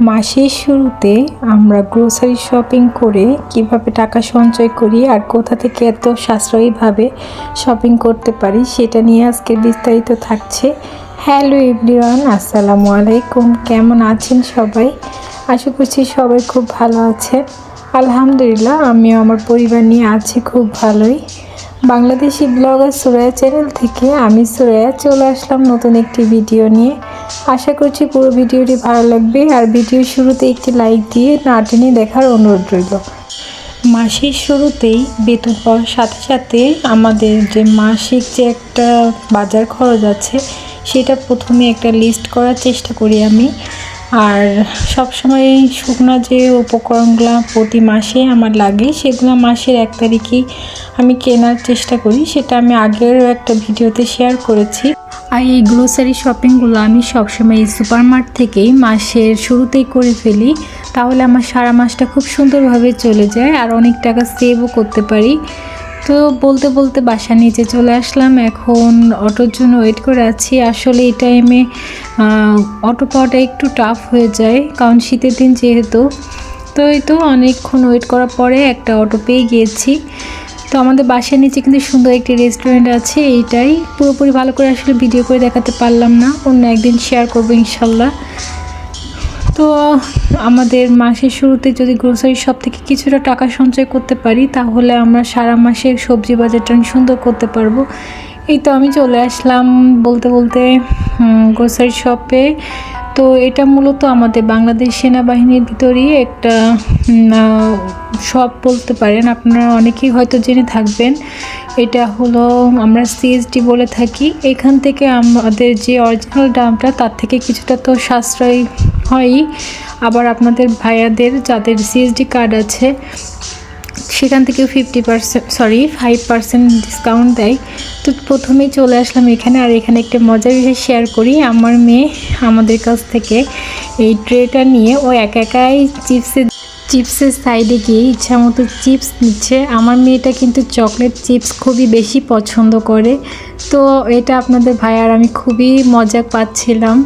মাসের শুরুতে আমরা গ্রোসারি শপিং করে কীভাবে টাকা সঞ্চয় করি আর কোথা থেকে এত সাশ্রয়ীভাবে শপিং করতে পারি সেটা নিয়ে আজকে বিস্তারিত থাকছে। হ্যালো এভরিওয়ান আসসালামু আলাইকুম। কেমন আছেন সবাই? আশা করছি সবাই খুব ভালো আছে আলহামদুলিল্লাহ, আমিও আমার পরিবার নিয়ে আছি খুব ভালোই। বাংলাদেশি ব্লগার সুরায়া চ্যানেল থেকে আমি সুরায়া চলে আসলাম নতুন একটি ভিডিও নিয়ে। আশা করছি পুরো ভিডিওটি ভালো লাগবে। আর ভিডিওর শুরুতে একটি লাইক দিয়ে নাটিনি টেনে দেখার অনুরোধ রইল। মাসের শুরুতেই বেতন পাওয়ার সাথে সাথে আমাদের যে মাসিক যে একটা বাজার খরচ আছে, সেটা প্রথমে একটা লিস্ট করার চেষ্টা করি আমি। আর সবসময় শুকনো যে উপকরণগুলো প্রতি মাসে আমার লাগে, সেগুলো মাসের এক তারিখেই আমি কেনার চেষ্টা করি। সেটা আমি আগেরও একটা ভিডিওতে শেয়ার করেছি। আর এই গ্রোসারি শপিংগুলো আমি সবসময় এই সুপার মার্ট থেকেই মাসের শুরুতেই করে ফেলি। তাহলে আমার সারা মাসটা খুব সুন্দরভাবে চলে যায় আর অনেক টাকা সেভও করতে পারি। তো বলতে বলতে বাসা নিচে চলে আসলাম। এখন অটোর জন্য ওয়েট করে আছি। আসলে এই টাইমে অটো পাওয়াটা একটু টাফ হয়ে যায়, কারণ শীতের দিন যেহেতু। তো এই তো অনেকক্ষণ ওয়েট করার পরে একটা অটো পেয়ে গিয়েছি। তো আমাদের বাসার নিচে কিন্তু সুন্দর একটি রেস্টুরেন্ট আছে, এইটাই। পুরোপুরি ভালো করে আসলে ভিডিও করে দেখাতে পারলাম না। অন্য একদিন শেয়ার করব ইনশাল্লাহ। তো, আমাদের মাসের শুরুতে যদি গ্রোসারি শপ থেকে কিছুটা টাকা সঞ্চয় করতে পারি, তাহলে আমরা সারা মাসে সবজি বাজারটা সুন্দর করতে পারব। এই তো আমি চলে আসলাম বলতে বলতে গ্রোসারি শপে তো এটা মূলত আমাদের বাংলাদেশ সেনাবাহিনীর ভিতরেই একটা শপ বলতে পারেন। আপনারা অনেকেই হয়তো জেনে থাকবেন। এটা হলো আমরা সিএসডি বলে থাকি। এখান থেকে আমাদের যে অরিজিনাল দামটা তার থেকে কিছুটা তো সাশ্রয় হয়ই। আবার আপনাদের ভাইয়াদের, যাদের সিএসডি কার্ড আছে সেখান থেকেও fifty percent sorry five percent discount দেয়। তো প্রথমেই চলে আসলাম এখানে, আর এখানে একটা মজার বিষয় শেয়ার করি। আমার মেয়ে আমাদের কাছ থেকে এই ট্রেটা নিয়ে, ও একা একাই চিপসের চিপসের সাইডে গিয়ে ইচ্ছা মতো চিপস নিচ্ছে। আমার মেয়েটা কিন্তু চকলেট চিপস খুবই বেশি পছন্দ করে। তো এটা আপনাদের ভাই আর আমি খুবই মজা পাচ্ছিলাম।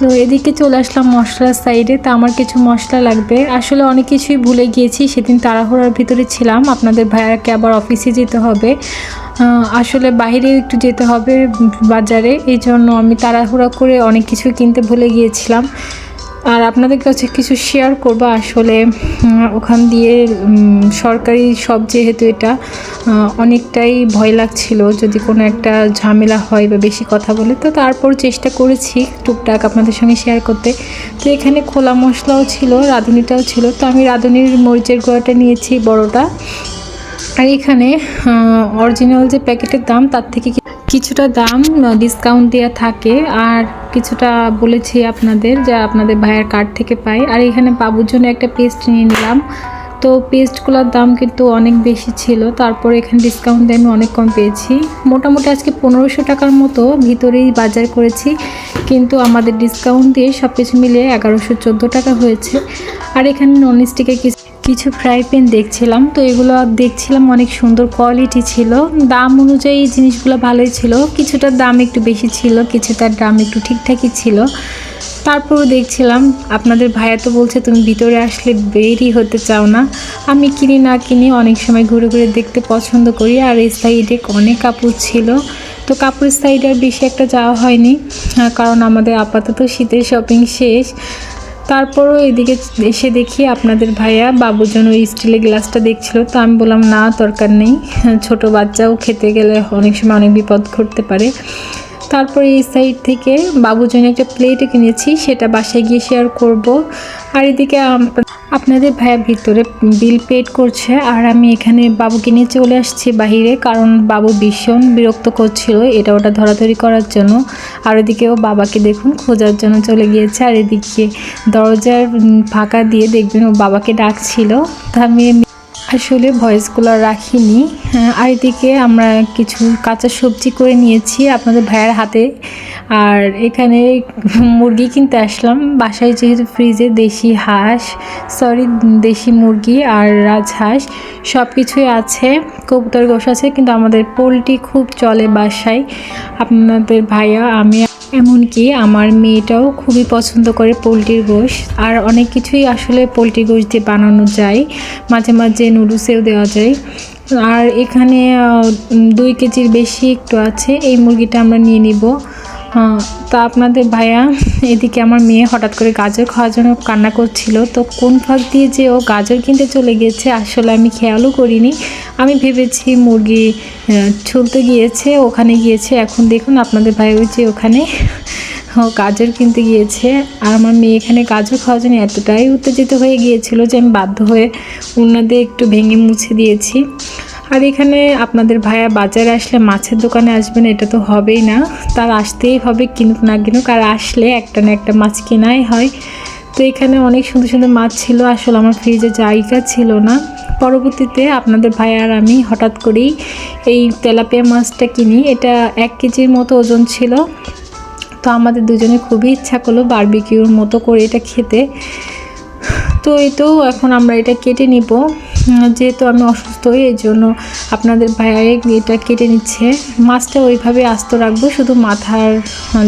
তো এদিকে চলে আসলাম মশলার সাইডে তা আমার কিছু মশলা লাগবে। আসলে অনেক কিছুই ভুলে গিয়েছি, সেদিন তাড়াহুড়ার ভিতরে ছিলাম। আপনাদের ভাইয়াকে আবার অফিসে যেতে হবে। আসলে বাইরে একটু যেতে হবে বাজারে। এই জন্য আমি তাড়াহুড়া করে অনেক কিছু কিনতে ভুলে গিয়েছিলাম। আর আপনাদের কাছে কিছু শেয়ার করব আসলে ওখান দিয়ে সরকারি সব যেহেতু এটা অনেকটাই ভয় লাগছিল যদি কোনো একটা ঝামেলা হয় বা বেশি কথা বলে। তো তারপর চেষ্টা করেছি টুকটাক আপনাদের সঙ্গে শেয়ার করতে। তো এখানে খোলা মশলাও ছিল, রাঁধুনিটাও ছিল। তো আমি রাঁধুনির মরিচের গোড়াটা নিয়েছি বড়টা। আর এখানে অরিজিনাল যে প্যাকেটের দাম, তার থেকে কিছুটা দাম ডিসকাউন্ট দেওয়া থাকে। আর কিছুটা বলেছি আপনাদের যা আপনাদের ভাইয়ের কার্ড থেকে পাই। আর এখানে বাবুর জন্য একটা পেস্ট নিয়ে নিলাম। তো পেস্টগুলোর দাম কিন্তু অনেক বেশি ছিল। তারপর এখানে ডিসকাউন্ট দিয়ে আমি অনেক কম পেয়েছি। মোটামুটি আজকে পনেরোশো টাকার মতো ভিতরেই বাজার করেছি। কিন্তু আমাদের ডিসকাউন্ট দিয়ে সব কিছু মিলিয়ে এগারোশো চোদ্দ টাকা হয়েছে। আর এখানে নন স্টিকের কিছু কিছু ফ্রাই প্যান দেখছিলাম, তো এগুলো দেখছিলাম অনেক সুন্দর কোয়ালিটি ছিল। দাম অনুযায়ী জিনিসগুলো ভালোই ছিল। কিছুটার দাম একটু বেশি ছিল কিছুটার দাম একটু ঠিকঠাকই ছিল। তারপরও দেখছিলাম, আপনাদের ভাইয়া তো বলছে, তুমি ভিতরে আসলে বেরই হতে চাও না। আমি কিনি না কিনি অনেক সময় ঘুরে ঘুরে দেখতে পছন্দ করি, আর এই সাইডে অনেক কাপড় ছিল। তো কাপড়ের সাইডে আর বেশি একটা যাওয়া হয়নি, কারণ আমাদের আপাতত শীতের শপিং শেষ। তারপরও এদিকে এসে দেখি আপনাদের ভাইয়া বাবুজন ওই স্টিলের গ্লাসটা দেখছিল। তো আমি বললাম, না, দরকার নেই। ছোট বাচ্চাও খেতে গেলে অনেক সময় অনেক বিপদ ঘটতে পারে। তারপরে এই সাইড থেকে বাবুর জন্য একটা প্লেটে কিনেছি, সেটা বাসায় গিয়ে শেয়ার করব। আর এদিকে আপনাদের ভাইয়া ভিতরে বিল পেড করছে, আর আমি এখানে বাবুকে নিয়ে চলে আসছি বাহিরে, কারণ বাবু ভীষণ বিরক্ত করছিল এটা ওটা ধরাধরি করার জন্য। আর এদিকেও বাবাকে দেখুন, খোঁজার জন্য চলে গিয়েছে। আর এদিকে দরজার ফাঁকা দিয়ে দেখবেন ও বাবাকে ডাকছিল। তা আমি আসলে ভয়েসগুলো রাখিনি। আর এদিকে আমরা কিছু কাঁচা সবজি করে নিয়েছি আপনাদের ভাইয়ের হাতে। আর এখানে মুরগি কিনতে আসলাম। বাসায় যেহেতু ফ্রিজে দেশি হাঁস সরি দেশি মুরগি আর রাজহাঁস সব কিছুই আছে। কবুতর গোশ আছে, কিন্তু আমাদের পোলট্রি খুব চলে বাসায়। আপনাদের ভাইয়া, আমি এমনকি আমার মেয়েটাও খুবই পছন্দ করে পোলট্রির গোশ। আর অনেক কিছুই আসলে পোলট্রি গোশ দিয়ে বানানো যায়। মাঝে মাঝে নুডলসেও দেওয়া যায়। আর এখানে দুই কেজির বেশি একটু আছে। এই মুরগিটা আমরা নিয়ে নিব। তা আপনাদের ভাইয়া, এদিকে আমার মেয়ে হঠাৎ করে গাজর খাওয়ার জন্য কান্না করছিল, তো কোন ফাঁক দিয়ে যে ও গাজর কিনতে চলে গিয়েছে, আসলে আমি খেয়ালও করিনি। আমি ভেবেছি মুরগি ছুলতে গিয়েছে, ওখানে গিয়েছে। এখন দেখুন আপনাদের ভাই যে ওখানে ও গাজর কিনতে গিয়েছে। আর আমার মেয়ে এখানে গাজর খাওয়ার জন্য এতটাই উত্তেজিত হয়ে গিয়েছিল যে আমি বাধ্য হয়ে উনাদের একটু ভেঙে মুছে দিয়েছি। আর এখানে আপনাদের ভাইয়া বাজারে আসলে মাছের দোকানে আসবেন, এটা তো হবেই না। তার আসতেই হবে, কিনুক না কিনুক, আর আসলে একটা না একটা মাছ কেনাই হয়। তো এখানে অনেক সুন্দর সুন্দর মাছ ছিল, আসলে আমার ফ্রিজে জায়গা ছিল না। পরবর্তীতে আপনাদের ভাই আর আমি হঠাৎ করেই এই তেলাপিয়া মাছটা কিনি। এটা এক কেজির মতো ওজন ছিল। তো আমাদের দুজনে খুবই ইচ্ছা করল বারবিকিউর মতো করে এটা খেতে। তো এই তো, এখন আমরা এটা কেটে নিব। যেহেতু আমি অসুস্থ হই এই জন্য আপনাদের ভাইয়া এটা কেটে নিচ্ছে। মাছটা ওইভাবে আস্ত রাখব, শুধু মাথার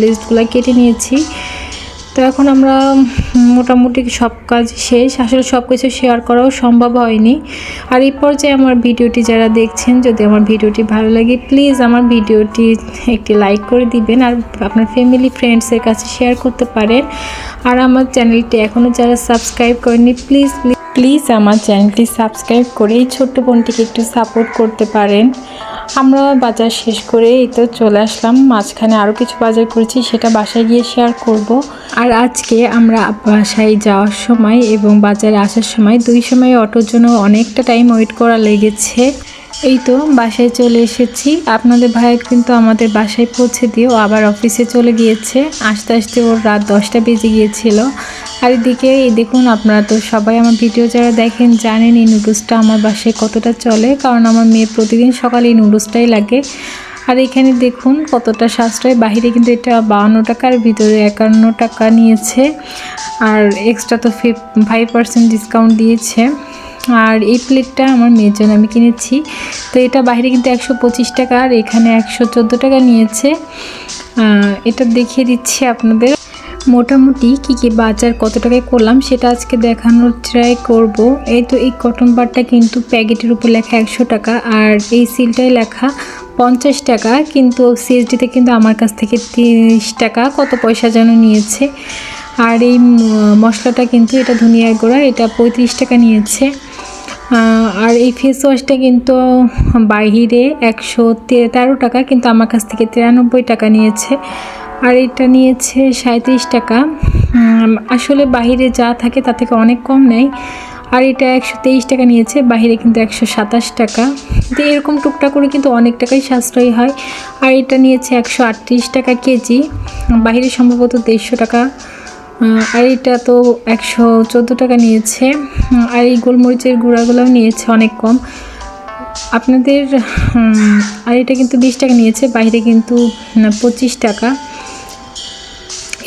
লিস্টগুলো কেটে নিয়েছি। তো এখন আমরা মোটামুটি সব কাজ শেষ। আসলে সব কিছু শেয়ার করাও সম্ভব হয়নি। আর এই পর্যায়ে আমার ভিডিওটি যারা দেখছেন, যদি আমার ভিডিওটি ভালো লাগে প্লিজ আমার ভিডিওটি একটি লাইক করে দিবেন। আর আপনার ফ্যামিলি ফ্রেন্ডসের কাছে শেয়ার করতে পারেন। আর আমার চ্যানেলটি এখনও যারা সাবস্ক্রাইব করেনি প্লিজ প্লিজ আমার চ্যানেলটি সাবস্ক্রাইব করে এই ছোট্ট বোনটিকে একটু সাপোর্ট করতে পারেন। আমরা বাজার শেষ করে এই তো চলে আসলাম। মাঝখানে আরও কিছু বাজার করেছি, সেটা বাসায় গিয়ে শেয়ার করব। আর আজকে আমরা বাসায় যাওয়ার সময় এবং বাজারে আসার সময় দুই সময় অটোর জন্য অনেকটা টাইম ওয়েট করা লেগেছে। এই তো বাসায় চলে এসেছি। আপনাদের ভাই কিন্তু আমাদের বাসায় পৌঁছে দিয়ে আবার অফিসে চলে গিয়েছে। আস্তে আস্তে ওর রাত দশটা বেজে গিয়েছিল। আর এদিকে এই দেখুন আপনারা তো সবাই আমার ভিডিও যারা দেখেন জানেন এই নুডলসটা আমার বাসায় কতটা চলে, কারণ আমার মেয়ে প্রতিদিন সকালে এই নুডলসটাই লাগে। আর এখানে দেখুন কতটা সাশ্রয় বাইরে কিন্তু এটা বাউন্ন টাকার, ভিতরে একান্ন টাকা নিয়েছে। আর এক্সট্রা তো ফাইভ পার্সেন্ট ডিসকাউন্ট দিয়েছে। আর এই প্লেটটা আমার মেয়ের জন্য আমি কিনেছি। তো এটা বাইরে কিন্তু একশো পঁচিশ টাকা, আর এখানে একশো চোদ্দ টাকা নিয়েছে। এটা দেখিয়ে দিচ্ছি আপনাদের। মোটামুটি কী কী বাজার কত টাকায় করলাম সেটা আজকে দেখানোর ট্রাই করব। এই তো এই কটন বারটা কিন্তু প্যাকেটের উপর লেখা একশো টাকা আর এই সিলটাই লেখা পঞ্চাশ টাকা, কিন্তু সিএসডিতে কিন্তু আমার কাছ থেকে তিরিশ টাকা। কত পয়সা যেন নিয়েছে। আর এই মশলাটা কিন্তু এটা ধনিয়ার গোড়া, এটা পঁয়ত্রিশ টাকা নিয়েছে। আর এই ফেস ওয়াশটা কিন্তু বাহিরে একশো তেরো টাকা, কিন্তু আমার কাছ থেকে তিরানব্বই টাকা নিয়েছে। আর এটা নিয়েছে সাঁত্রিশ টাকা। আসলে বাহিরে যা থাকে তা থেকে অনেক কম নেয়। আর এটা একশো তেইশ টাকা নিয়েছে, বাহিরে কিন্তু একশো সাতাশ টাকা। তো এরকম টুকটাক করে কিন্তু অনেক টাকাই সাশ্রয়ী হয়। আর এটা নিয়েছে একশো আটত্রিশ টাকা কেজি। বাহিরে সম্ভবত দেড়শো টাকা। আর এটা তো একশো চোদ্দ টাকা নিয়েছে। আর এই গোলমরিচের গুঁড়াগুলোও নিয়েছে অনেক কম। আপনাদের আর এটা কিন্তু বিশ টাকা নিয়েছে বাইরে কিন্তু পঁচিশ টাকা।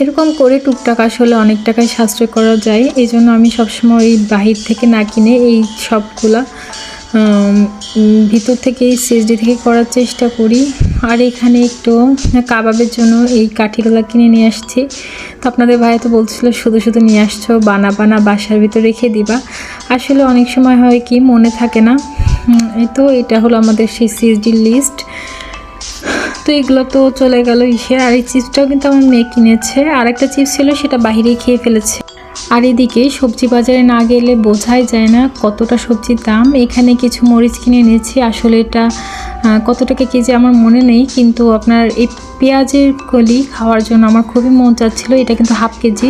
এরকম করে টুকটাক আসলে অনেক টাকায় সাশ্রয় করা যায়। এই জন্য আমি সবসময় ওই বাহির থেকে না কিনে এই সবগুলা ভিতর থেকে সিএসডি থেকে করার চেষ্টা করি। আর এখানে একটু কাবাবের জন্য এই কাঠিগুলো কিনে নিয়ে আসছি। তো আপনাদের ভাই তো বলছিল, শুধু শুধু নিয়ে আসছো বানা বানা বাসার ভিতর রেখে দিবা। আসলে অনেক সময় হয় কি, মনে থাকে না। তো এটা হলো আমাদের সেই সিএসডির লিস্ট তো এগুলো তো চলে গেল। ইসে আর এই চিপসটাও কিন্তু আমার মেয়ে কিনেছে। আর একটা চিপস ছিল, সেটা বাইরেই খেয়ে ফেলেছে। আর এদিকে সবজি বাজারে না গেলে বোঝাই যায় না কতটা সবজির দাম। এখানে কিছু মরিচ কিনে এনেছি। আসলে এটা কত টাকা কেজি আমার মনে নেই। কিন্তু আপনার এই পেঁয়াজের কলি খাওয়ার জন্য আমার খুবই মন চাচ্ছিল। এটা কিন্তু হাফ কেজি।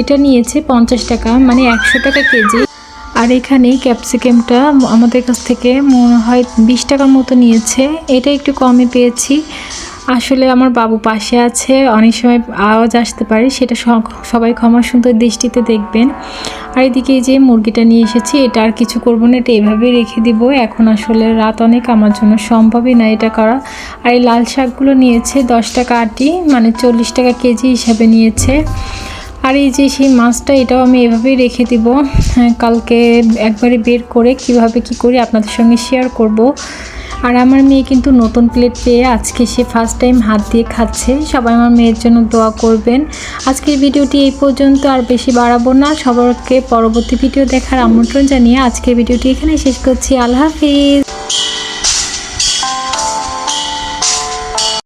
এটা নিয়েছে পঞ্চাশ টাকা মানে একশো টাকা কেজি। আর এখানে ক্যাপসিকামটা আমাদের কাছ থেকে মনে হয় বিশ টাকার মতো নিয়েছে। এটা একটু কমে পেয়েছি। আসলে আমার বাবু পাশে আছে। অনেক সময় আওয়াজ আসতে পারে, সেটা সবাই ক্ষমা সুন্দর দৃষ্টিতে দেখবেন। আর এদিকে যে মুরগিটা নিয়ে এসেছি, এটা আর কিছু করব না, এটা এভাবেই রেখে দিব। এখন আসলে রাত অনেক, আমার জন্য সম্ভবই না এটা করা। আর এই লাল শাকগুলো নিয়েছে, দশ টাকা আটি মানে চল্লিশ টাকা কেজি হিসাবে নিয়েছে। আর এই যে সেই মাছটা এটাও আমি এভাবেই রেখে দিব। হ্যাঁ, কালকে একবারে বের করে কীভাবে কি করি আপনাদের সঙ্গে শেয়ার করব। আর আমার মেয়ে কিন্তু নতুন প্লেট পেয়ে আজকে সে ফার্স্ট টাইম হাত দিয়ে খাচ্ছে। সবাই আমার মেয়ের জন্য দোয়া করবেন। আজকের ভিডিওটি এই পর্যন্ত আর বেশি বাড়াবো না। সবাইকে পরবর্তী ভিডিও দেখার আমন্ত্রণ জানিয়ে আজকের ভিডিওটি এখানে শেষ করছি। আল্লাহ হাফিজ।